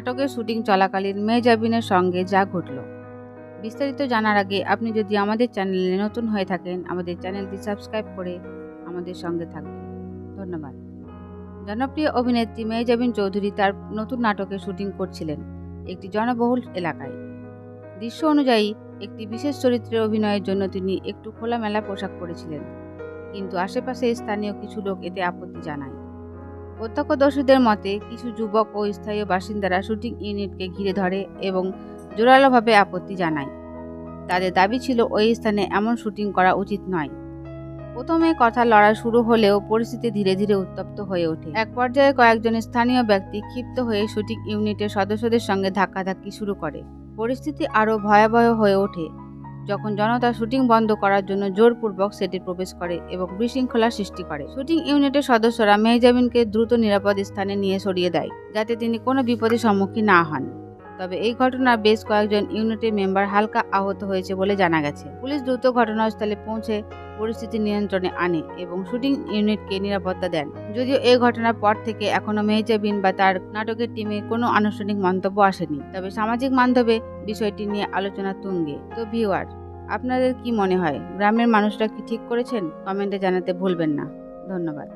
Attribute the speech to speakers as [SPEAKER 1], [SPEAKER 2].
[SPEAKER 1] নাটকের শুটিং চলাকালীন মেহজাবিনের সঙ্গে যা ঘটল। বিস্তারিত জানার আগে আপনি যদি আমাদের চ্যানেলে নতুন হয়ে থাকেন, আমাদের চ্যানেলটি সাবস্ক্রাইব করে আমাদের সঙ্গে থাকবেন। ধন্যবাদ। জনপ্রিয় অভিনেত্রী মেহজাবিন চৌধুরী তার নতুন নাটকের শুটিং করছিলেন একটি জনবহুল এলাকায়। দৃশ্য অনুযায়ী, একটি বিশেষ চরিত্রে অভিনয়ের জন্য তিনি একটু খোলামেলা পোশাক পরেছিলেন। কিন্তু আশেপাশে স্থানীয় কিছু লোক এতে আপত্তি জানায়। প্রত্যক্ষদর্শীদের মতে, কিছু যুবক ও স্থানীয় বাসিন্দারা শুটিং ইউনিটকে ঘিরে ধরে এবং জোরালোভাবে আপত্তি জানায়। তাদের দাবি ছিল, ওই স্থানে এমন শুটিং করা উচিত নয়। প্রথমে কথা লড়াই শুরু হলেও পরিস্থিতি ধীরে ধীরে উত্তপ্ত হয়ে ওঠে। এক পর্যায়ে কয়েকজন স্থানীয় ব্যক্তি ক্ষিপ্ত হয়ে শুটিং ইউনিটের সদস্যদের সঙ্গে ধাক্কাধাক্কি শুরু করে। পরিস্থিতি আরও ভয়াবহ হয়ে ওঠে। যখন জনতা শুটিং বন্ধ করার জন্য জোরপূর্বক সেটে প্রবেশ করে এবং বিশৃঙ্খলা সৃষ্টি করে। শুটিং ইউনিটের সদস্যরা মেহজাবিনকে দ্রুত নিরাপদ স্থানে নিয়ে সরিয়ে দেয়, যাতে তিনি কোনো বিপদের সম্মুখীন না হন। তবে এই ঘটনায় বেশ কয়েকজন ইউনিটের মেম্বার হালকা আহত হয়েছে বলে জানা গেছে। পুলিশ দ্রুত ঘটনাস্থলে পৌঁছে পরিস্থিতি নিয়ন্ত্রণে আনে এবং শুটিং ইউনিটকে নিরাপত্তা দেন। যদিও এই ঘটনার পর থেকে এখনও মেহজাবিন বা তার নাটকের টিমে কোনো আনুষ্ঠানিক মন্তব্য আসেনি। তবে সামাজিক মাধ্যমে বিষয়টি নিয়ে আলোচনা তুঙ্গে। তো ভিউয়ার আপনাদের কি মনে হয়? গ্রামের মানুষরা কি ঠিক করেছেন? কমেন্টে জানাতে ভুলবেন না। ধন্যবাদ।